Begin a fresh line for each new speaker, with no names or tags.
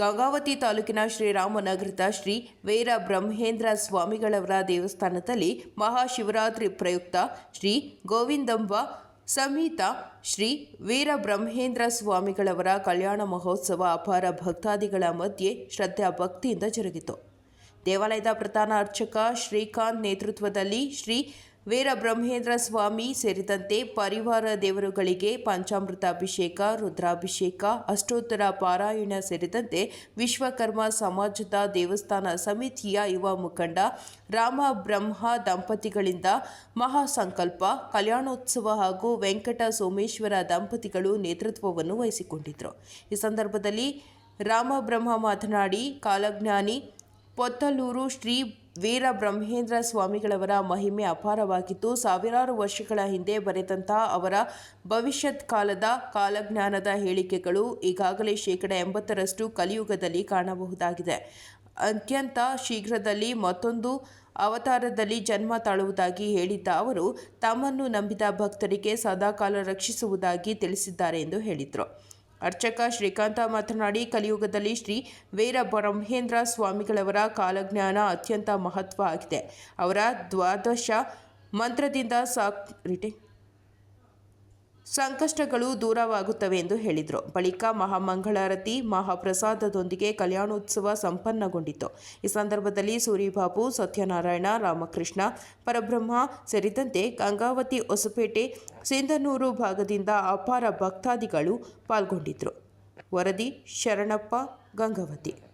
ಗಂಗಾವತಿ ತಾಲೂಕಿನ ಶ್ರೀರಾಮನಗರದ ಶ್ರೀ ವೀರ ಬ್ರಹ್ಮೇಂದ್ರ ಸ್ವಾಮಿಗಳವರ ದೇವಸ್ಥಾನದಲ್ಲಿ ಮಹಾಶಿವರಾತ್ರಿ ಪ್ರಯುಕ್ತ ಶ್ರೀ ಗೋವಿಂದಂಬ ಸಂಹಿತ ಶ್ರೀ ವೀರ ಬ್ರಹ್ಮೇಂದ್ರ ಸ್ವಾಮಿಗಳವರ ಕಲ್ಯಾಣ ಮಹೋತ್ಸವ ಅಪಾರ ಭಕ್ತಾದಿಗಳ ಮಧ್ಯೆ ಶ್ರದ್ಧಾ ಭಕ್ತಿಯಿಂದ ಜರುಗಿತು. ದೇವಾಲಯದ ಪ್ರಧಾನ ಅರ್ಚಕ ಶ್ರೀಕಾಂತ್ ನೇತೃತ್ವದಲ್ಲಿ ಶ್ರೀ ವೀರಬ್ರಹ್ಮೇಂದ್ರ ಸ್ವಾಮಿ ಸೇರಿದಂತೆ ಪರಿವಾರ ದೇವರುಗಳಿಗೆ ಪಂಚಾಮೃತ ಅಭಿಷೇಕ, ರುದ್ರಾಭಿಷೇಕ, ಅಷ್ಟೋತ್ತರ ಪಾರಾಯಣ ಸೇರಿದಂತೆ ವಿಶ್ವಕರ್ಮ ಸಮಾಜದ ದೇವಸ್ಥಾನ ಸಮಿತಿಯ ಯುವ ಮುಖಂಡ, ರಾಮ ಬ್ರಹ್ಮ ದಂಪತಿಗಳಿಂದ ಮಹಾಸಂಕಲ್ಪ, ಕಲ್ಯಾಣೋತ್ಸವ ಹಾಗೂ ವೆಂಕಟ ಸೋಮೇಶ್ವರ ದಂಪತಿಗಳು ನೇತೃತ್ವವನ್ನು ವಹಿಸಿಕೊಂಡಿದ್ದರು. ಈ ಸಂದರ್ಭದಲ್ಲಿ ರಾಮ ಬ್ರಹ್ಮ ಮಾತನಾಡಿ, ಕಾಲಜ್ಞಾನಿ, ಪೊತ್ತಲೂರು ಶ್ರೀ ವೀರ ಬ್ರಹ್ಮೇಂದ್ರ ಸ್ವಾಮಿಗಳವರ ಮಹಿಮೆ ಅಪಾರವಾಗಿತ್ತು. ಸಾವಿರಾರು ವರ್ಷಗಳ ಹಿಂದೆ ಬರೆದಂತಹ ಅವರ ಭವಿಷ್ಯತ್ ಕಾಲದ ಕಾಲಜ್ಞಾನದ ಹೇಳಿಕೆಗಳು ಈಗಾಗಲೇ ಶೇಕಡ ಎಂಬತ್ತರಷ್ಟು ಕಲಿಯುಗದಲ್ಲಿ ಕಾಣಬಹುದಾಗಿದೆ. ಅತ್ಯಂತ ಶೀಘ್ರದಲ್ಲಿ ಮತ್ತೊಂದು ಅವತಾರದಲ್ಲಿ ಜನ್ಮ ತಾಳುವುದಾಗಿ ಹೇಳಿದ್ದ ಅವರು, ತಮ್ಮನ್ನು ನಂಬಿದ ಭಕ್ತರಿಗೆ ಸದಾಕಾಲ ರಕ್ಷಿಸುವುದಾಗಿ ತಿಳಿಸಿದ್ದಾರೆ ಎಂದು ಹೇಳಿದರು. ಅರ್ಚಕ ಶ್ರೀಕಾಂತ ಮಾತನಾಡಿ, ಕಲಿಯುಗದಲ್ಲಿ ಶ್ರೀ ವೀರ ಬ್ರಹ್ಮೇಂದ್ರ ಸ್ವಾಮಿಗಳವರ ಕಾಲಜ್ಞಾನ ಅತ್ಯಂತ ಮಹತ್ವ ಆಗಿದೆ. ಅವರ ದ್ವಾದಶ ಮಂತ್ರದಿಂದ ಸಾಕ್ ರಿಟೇ ಸಂಕಷ್ಟಗಳು ದೂರವಾಗುತ್ತವೆ ಎಂದು ಹೇಳಿದರು. ಬಳಿಕ ಮಹಾಮಂಗಳಾರತಿ ಮಹಾಪ್ರಸಾದದೊಂದಿಗೆ ಕಲ್ಯಾಣೋತ್ಸವ ಸಂಪನ್ನಗೊಂಡಿತು ಈ ಸಂದರ್ಭದಲ್ಲಿ ಸೂರಿಬಾಬು, ಸತ್ಯನಾರಾಯಣ, ರಾಮಕೃಷ್ಣ, ಪರಬ್ರಹ್ಮ ಸೇರಿದಂತೆ ಗಂಗಾವತಿ, ಹೊಸಪೇಟೆ, ಸಿಂಧನೂರು ಭಾಗದಿಂದ ಅಪಾರ ಭಕ್ತಾದಿಗಳು ಪಾಲ್ಗೊಂಡಿದ್ದರು ವರದಿ ಶರಣಪ್ಪ, ಗಂಗಾವತಿ.